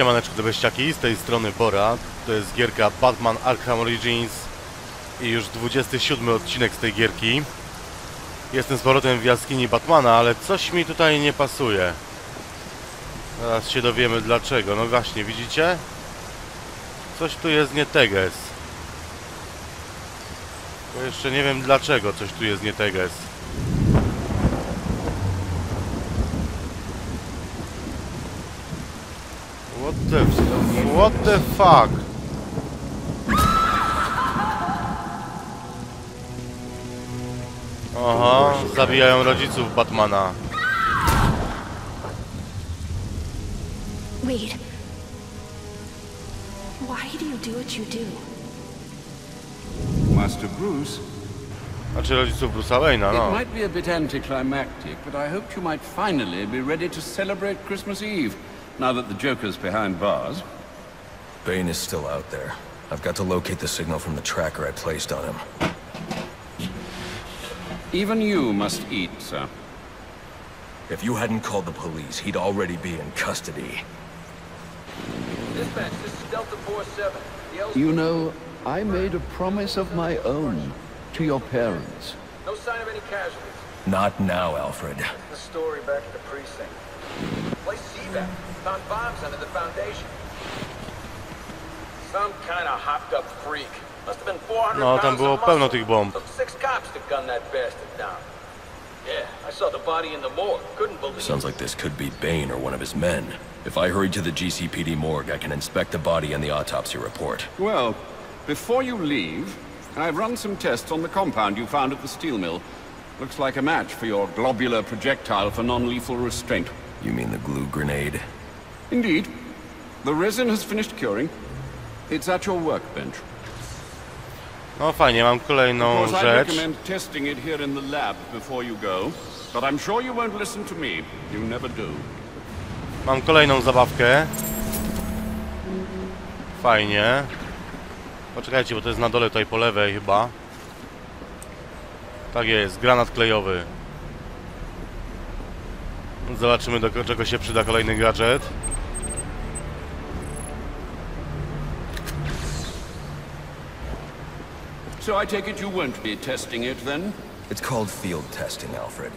Siemaneczko do beściaki, z tej strony Bora. To jest gierka Batman Arkham Origins i już 27 odcinek z tej gierki. Jestem z powrotem w jaskini Batmana, ale coś mi tutaj nie pasuje. Zaraz się dowiemy dlaczego. No właśnie, widzicie? Coś tu jest nie teges. Bo jeszcze nie wiem dlaczego coś tu jest nie teges. What the... What the fuck? Aha, zabijają rodziców Batmana. Wait. Why do you do what you do? Master Bruce, Znaczy rodziców Bruce'a Wayne'a, it no. might be a bit anticlimactic, but I hoped you might finally be ready to celebrate Christmas Eve, now that the Joker's behind bars. Bane is still out there. I've got to locate the signal from the tracker I placed on him. Even you must eat, sir. If you hadn't called the police, he'd already be in custody. Dispatch, this is Delta 4-7. You know, I made a promise of my own to your parents. no sign of any casualties. Not now, Alfred. The story back at the precinct. Place CVAC. Found bombs under the foundation. Some kind of hopped up freak. Must have been 400 No, tam pounds było of pełno tych bomb. Took six cops to gun that bastard down. Yeah, I saw the body in the morgue. Couldn't believe Sounds like this could be Bane or one of his men. If I hurry to the GCPD morgue, I can inspect the body and the autopsy report. Well, before you leave, I've run some tests on the compound you found at the steel mill. Looks like a match for your globular projectile for non-lethal restraint. You mean the glue grenade? Indeed. The resin has finished curing. It's at your workbench. No fajnie, mam kolejną course, I rzecz. recommend testing it here in the lab before you go. But I'm sure you won't listen to me. You never do. Mam kolejną zabawkę. Fajnie. Poczekajcie, bo to jest na dole tutaj po lewej chyba. Tak jest, granat klejowy. Zobaczymy do czego się przyda kolejny gadżet. So I take it you won't be testing it then? It's called field testing, Alfred.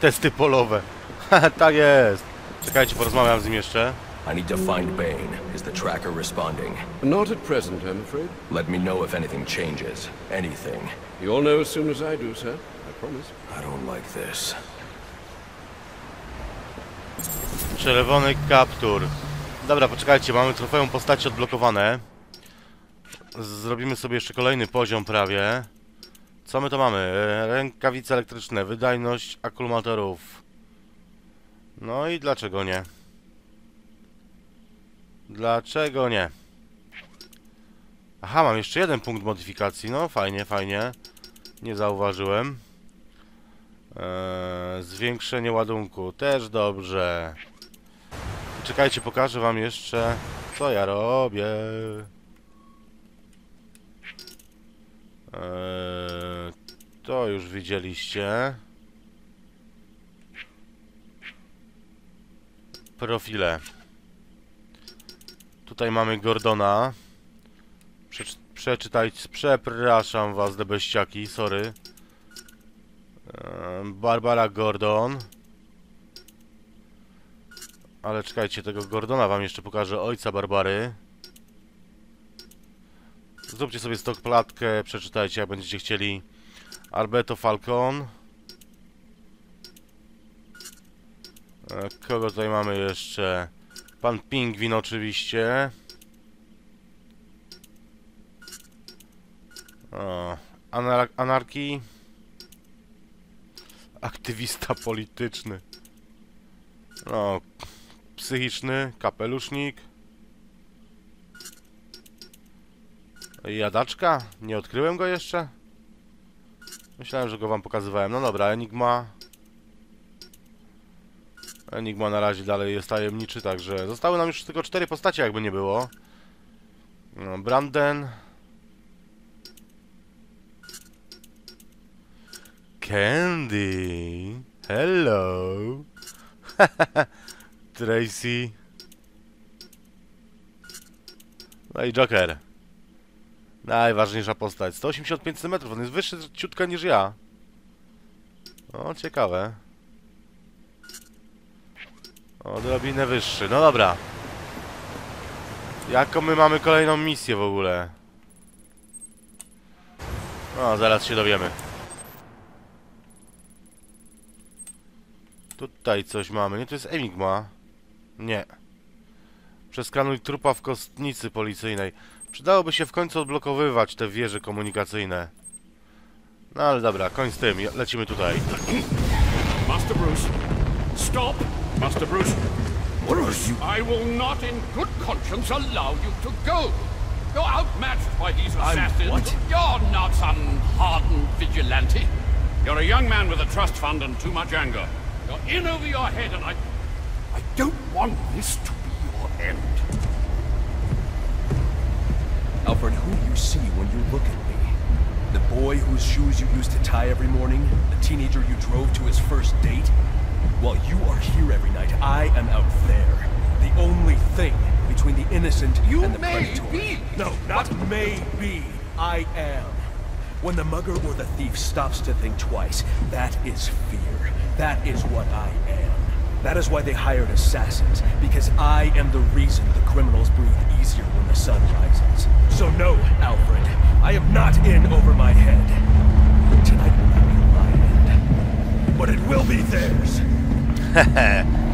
Testy polowe. tak jest. Czekajcie, porozmawiam z nim jeszcze. I need to find Bane. Is the tracker responding? Not at present, I'm afraid. Let me know if anything changes. Anything. You'll know as soon as I do, sir. I promise. I don't like this. Czerwony kaptur. Dobra, poczekajcie, mamy trofeum postaci odblokowane. Zrobimy sobie jeszcze kolejny poziom prawie. Co my to mamy? Rękawice elektryczne, wydajność akumulatorów. No i dlaczego nie? Dlaczego nie? Aha, mam jeszcze jeden punkt modyfikacji. No, fajnie, fajnie. Nie zauważyłem. Eee, zwiększenie ładunku. Też dobrze. Czekajcie, pokażę wam jeszcze, co ja robię. Eee, to już widzieliście. Profile. Tutaj mamy Gordona. Przeczy przeczytajcie, przepraszam was, debeściaki, sorry. Eee, Barbara Gordon. Ale czekajcie, tego Gordona wam jeszcze pokażę, ojca Barbary. Zróbcie sobie stokplatkę, przeczytajcie jak będziecie chcieli. Alberto Falcon. E, Kogo tutaj mamy jeszcze? Pan Pingwin oczywiście. O, anar anarki. Aktywista polityczny. No, psychiczny, kapelusznik. Jadaczka? Nie odkryłem go jeszcze? Myślałem, że go wam pokazywałem. No dobra, Enigma. Enigma na razie dalej jest tajemniczy, także zostały nam już tylko cztery postacie, jakby nie było. No, Branden. Candy. Hello. Tracy. No i Joker. Najważniejsza postać. 185 cm, on jest wyższy ciutka niż ja. O, ciekawe. Odrobinę wyższy. No dobra. Jaką my mamy kolejną misję w ogóle? No, zaraz się dowiemy. Tutaj coś mamy. Nie, to jest Enigma. Nie. Przeskanuj trupa w kostnicy policyjnej. Przydałoby się w końcu odblokowywać te wieże komunikacyjne. No ale dobra, koń z tym. Lecimy tutaj. Master Bruce, stop! Master Bruce, Bruce, I will not in good conscience allow you to go. You're outmatched by these assassins. what? You're not some hardened vigilante. You're a young man with a trust fund and too much anger. You're in over your head, and I... I don't want this to be your end. Alfred, who do you see when you look at me? The boy whose shoes you used to tie every morning? The teenager you drove to his first date? While you are here every night, I am out there. The only thing between the innocent You and the may predator. be, No, not may be. I am. When the mugger or the thief stops to think twice, that is fear. That is what I am. That is why they hired assassins, because I am the reason the criminals breathe easier when the sun rises. So no, Alfred, I am not in over my head. Tonight will not be my end, but it will be theirs.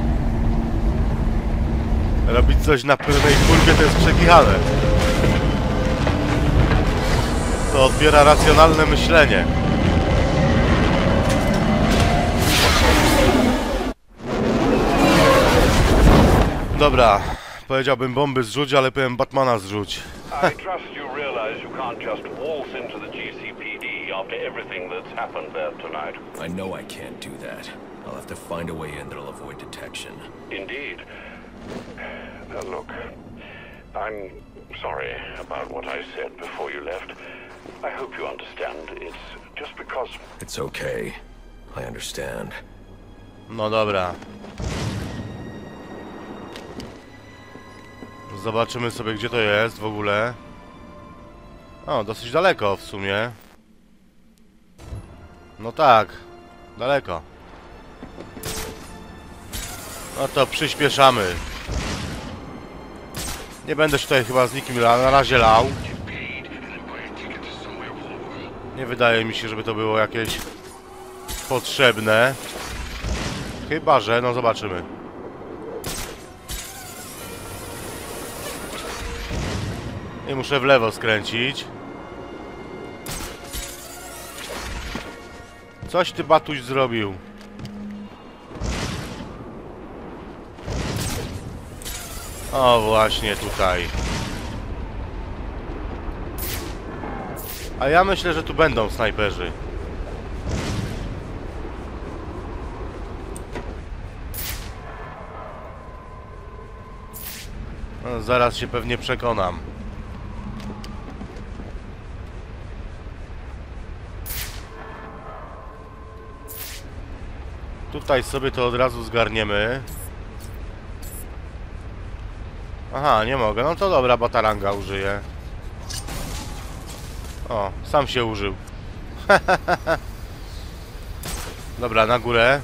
Robić coś na pełnej kulkę to jest przekichane. To odbiera racjonalne myślenie. Dobra, powiedziałbym bomby zrzuć, ale powiem Batmana zrzuć. I trust you realize you can't just waltz into the GCPD after everything that's happened there tonight. I know I can't do that. I'll have to find a way in that'll avoid detection. Indeed. Uh, look, I'm sorry about what I said before you left. I hope you understand. It's just because It's okay. I understand. No dobra. Zobaczymy sobie, gdzie to jest w ogóle. O, dosyć daleko w sumie. No tak, daleko. No to przyspieszamy. Nie będę się tutaj chyba z nikim na razie lał. Nie wydaje mi się, żeby to było jakieś potrzebne. Chyba, że, no zobaczymy. I muszę w lewo skręcić. Coś ty Batuś zrobił. O, właśnie tutaj. A ja myślę, że tu będą snajperzy. No, zaraz się pewnie przekonam. Tutaj sobie to od razu zgarniemy. Aha, nie mogę. No to dobra, bataranga użyję. O, sam się użył. dobra, na górę.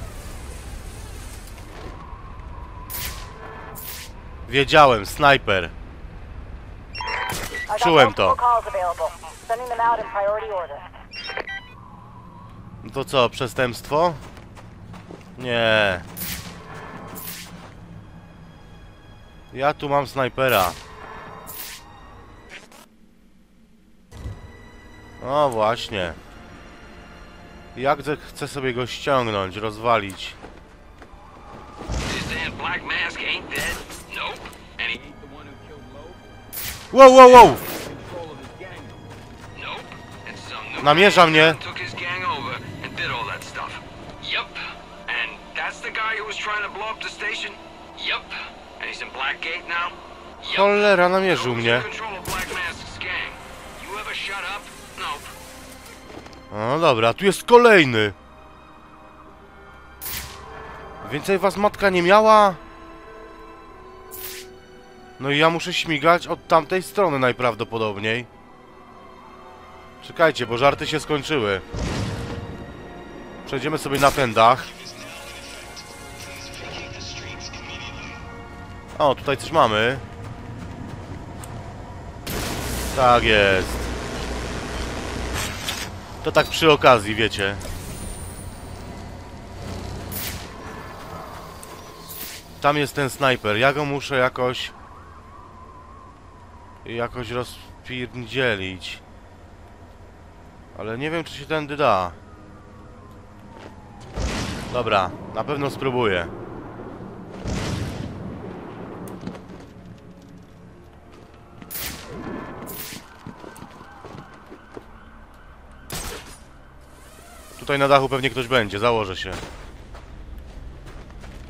Wiedziałem, snajper. Czułem to. No to co, przestępstwo? Nie. Ja tu mam snajpera. O właśnie. Jak chcę- sobie go ściągnąć, rozwalić? This damn black mask ain't trying to blow up the station? Yup. And he's in Blackgate now? Cholera, namierzył mnie. No dobra, tu jest kolejny. Więcej was matka nie miała? No i ja muszę śmigać od tamtej strony najprawdopodobniej. Czekajcie, bo żarty się skończyły. Przejdziemy sobie na ten O, tutaj coś mamy. Tak jest. To tak przy okazji, wiecie. Tam jest ten snajper. Ja go muszę jakoś... Jakoś rozpierdzielić. Ale nie wiem, czy się tędy da. Dobra, na pewno spróbuję. Tutaj na dachu pewnie ktoś będzie, założę się.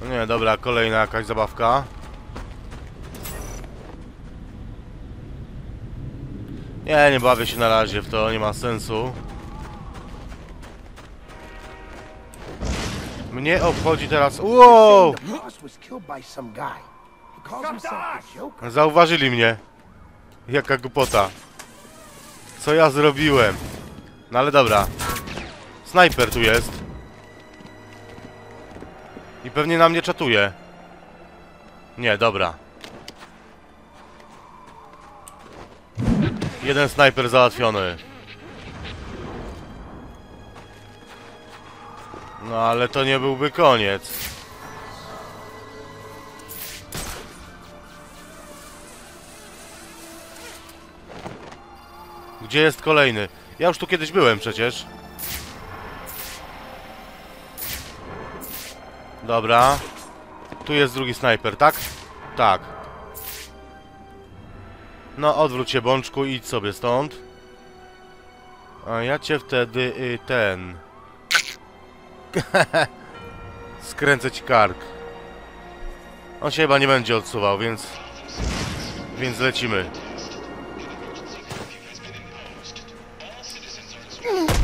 No nie, dobra, kolejna jakaś zabawka. Nie, nie bawię się na razie w to, nie ma sensu. Mnie obchodzi teraz... Wow! Zauważyli mnie. Jaka głupota. Co ja zrobiłem? No ale dobra. Snajper tu jest. I pewnie na mnie czatuje. Nie, dobra. Jeden snajper załatwiony. No ale to nie byłby koniec. Gdzie jest kolejny? Ja już tu kiedyś byłem przecież. Dobra. Tu jest drugi snajper, tak? Tak. No, odwróć się, bączku, idź sobie stąd. A ja cię wtedy y, ten... Skręcę ci kark. On się chyba nie będzie odsuwał, więc... Więc lecimy.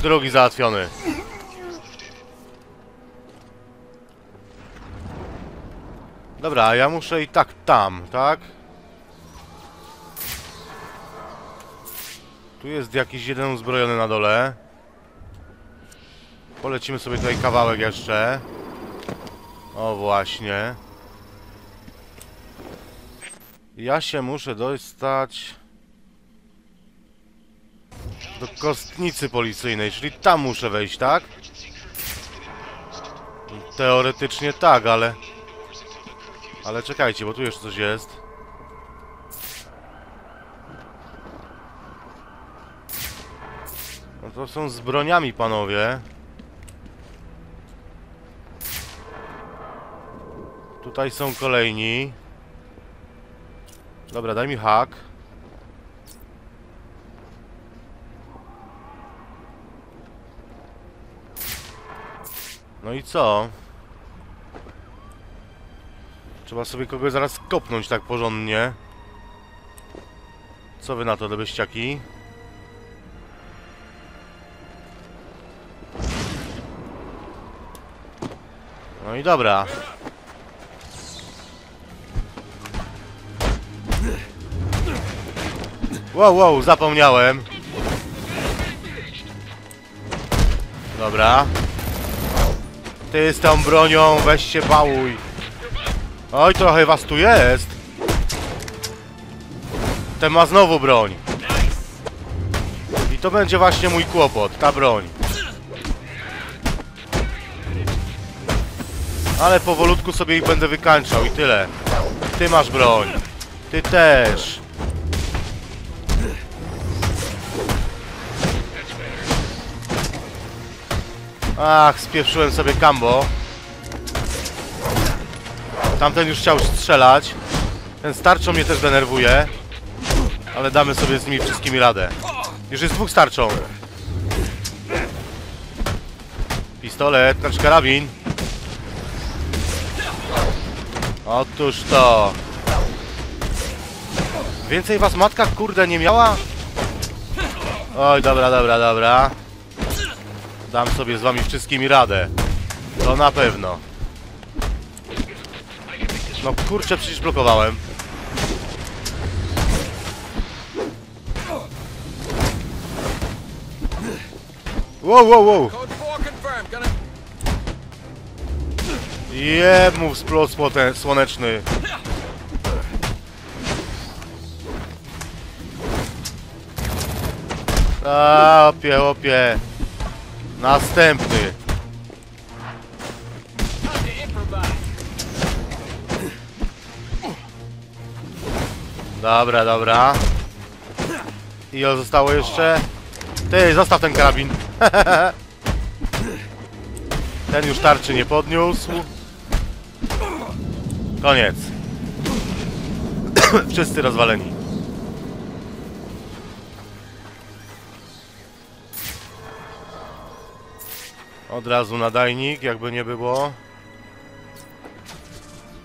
Drugi załatwiony. Dobra, ja muszę i tak tam, tak? Tu jest jakiś jeden uzbrojony na dole. Polecimy sobie tutaj kawałek jeszcze. O właśnie. Ja się muszę dostać do kostnicy policyjnej, czyli tam muszę wejść, tak? Teoretycznie tak, ale... Ale czekajcie, bo tu jeszcze coś jest. No to są z broniami, panowie. Tutaj są kolejni. Dobra, daj mi hak. No i co? Trzeba sobie kogoś zaraz kopnąć tak porządnie. Co wy na to, lebeściaki? No i dobra. Wow, wow, zapomniałem. Dobra. Ty z tą bronią, weź się bałuj. Oj, trochę was tu jest. Ten ma znowu broń. I to będzie właśnie mój kłopot, ta broń. Ale powolutku sobie ich będę wykańczał i tyle. Ty masz broń. Ty też. Ach, spieprzyłem sobie kambo. Tamten już chciał strzelać. Ten starczą mnie też denerwuje. Ale damy sobie z nimi wszystkimi radę. Już jest dwóch starczą. Pistolet, znaczy karabin. Otóż to. Więcej was matka kurde nie miała? Oj, dobra, dobra, dobra. Dam sobie z wami wszystkimi radę. To na pewno. No kurczę, przecież blokowałem. Wow, wow, wow! Jemu splot słoneczny. A, opie, opie. Następny. Dobra, dobra. I o, zostało jeszcze... Ty, zostaw ten karabin. ten już tarczy nie podniósł. Koniec. Wszyscy rozwaleni. Od razu nadajnik, jakby nie było.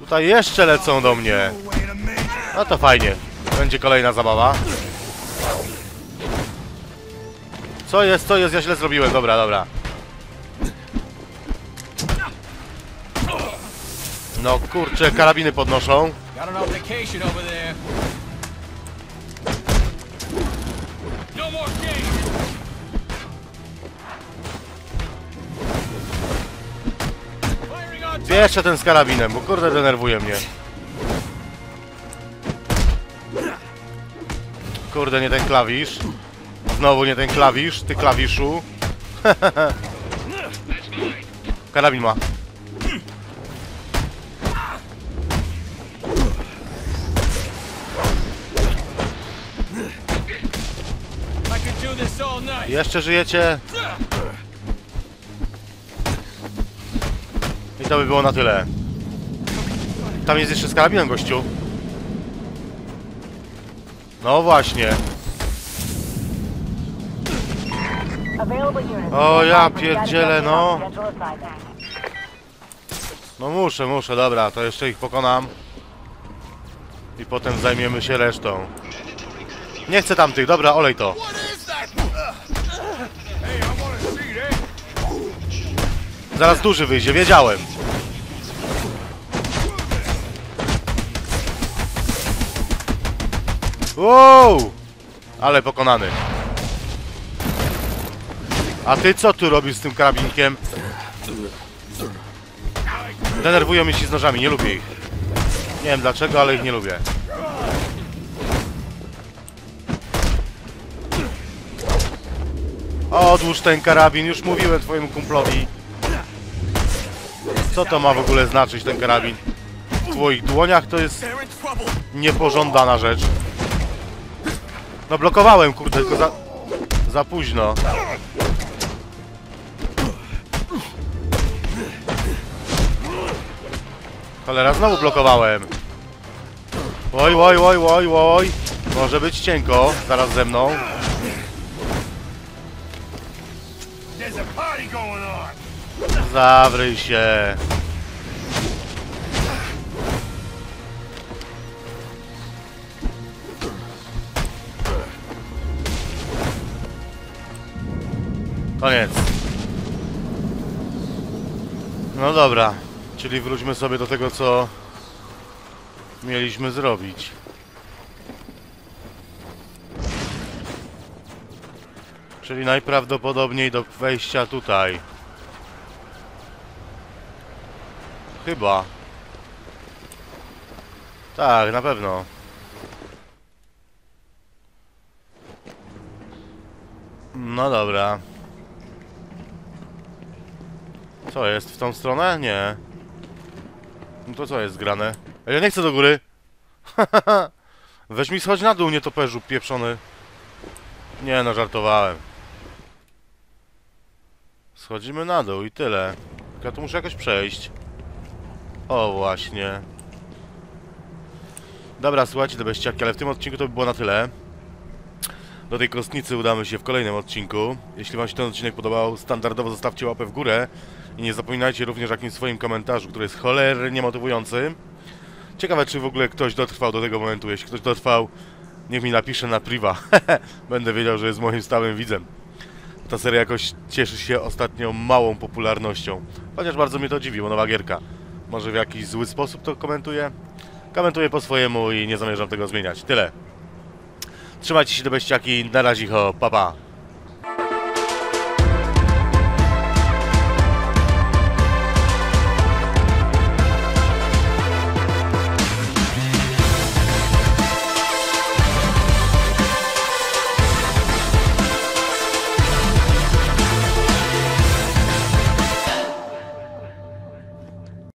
Tutaj jeszcze lecą do mnie. No to fajnie. Będzie kolejna zabawa. Co jest, co jest? Ja źle zrobiłem. Dobra, dobra. No kurczę, karabiny podnoszą. There. No Jeszcze ten z karabinem, bo kurde denerwuje mnie. Kurde, nie ten klawisz. Znowu nie ten klawisz, ty klawiszu. Karabin ma. Jeszcze żyjecie? I to by było na tyle. Tam jest jeszcze z karabinem, gościu. No właśnie. O, ja pierdzielę, no. No muszę, muszę, dobra, to jeszcze ich pokonam. I potem zajmiemy się resztą. Nie chcę tamtych, dobra, olej to. Zaraz duży wyjdzie, wiedziałem. Wow! Ale pokonany. A ty co tu robisz z tym karabinkiem? Denerwują mnie ci z nożami, nie lubię ich. Nie wiem dlaczego, ale ich nie lubię. Odłóż ten karabin, już mówiłem twojemu kumplowi. Co to ma w ogóle znaczyć ten karabin? W twoich dłoniach to jest niepożądana rzecz. No blokowałem, kurde, tylko za... Za późno. Cholera, znowu blokowałem. Oj, oj, oj, oj, oj. Może być cienko, zaraz ze mną. Zawryj się. Koniec. No dobra, czyli wróćmy sobie do tego, co mieliśmy zrobić. Czyli najprawdopodobniej do wejścia tutaj. Chyba. Tak, na pewno. No dobra. Co jest? W tą stronę? Nie. No to co jest grane? Ja nie chcę do góry. Weź mi schodź na dół, nie toperzu pieprzony. Nie no, żartowałem. Schodzimy na dół i tyle. Ja tu muszę jakoś przejść. O, właśnie. Dobra, słuchajcie, te beściaki, ale w tym odcinku to by było na tyle. Do tej kostnicy udamy się w kolejnym odcinku. Jeśli Wam się ten odcinek podobał, standardowo zostawcie łapę w górę. I nie zapominajcie również o jakimś swoim komentarzu, który jest cholernie motywujący. Ciekawe, czy w ogóle ktoś dotrwał do tego momentu. Jeśli ktoś dotrwał, niech mi napisze na priwa. Będę wiedział, że jest moim stałym widzem. Ta seria jakoś cieszy się ostatnio małą popularnością. Chociaż bardzo mnie to dziwi, bo nowa gierka. Może w jakiś zły sposób to komentuję? Komentuję po swojemu i nie zamierzam tego zmieniać. Tyle. Trzymajcie się do beściaki, na razie, ho, pa pa.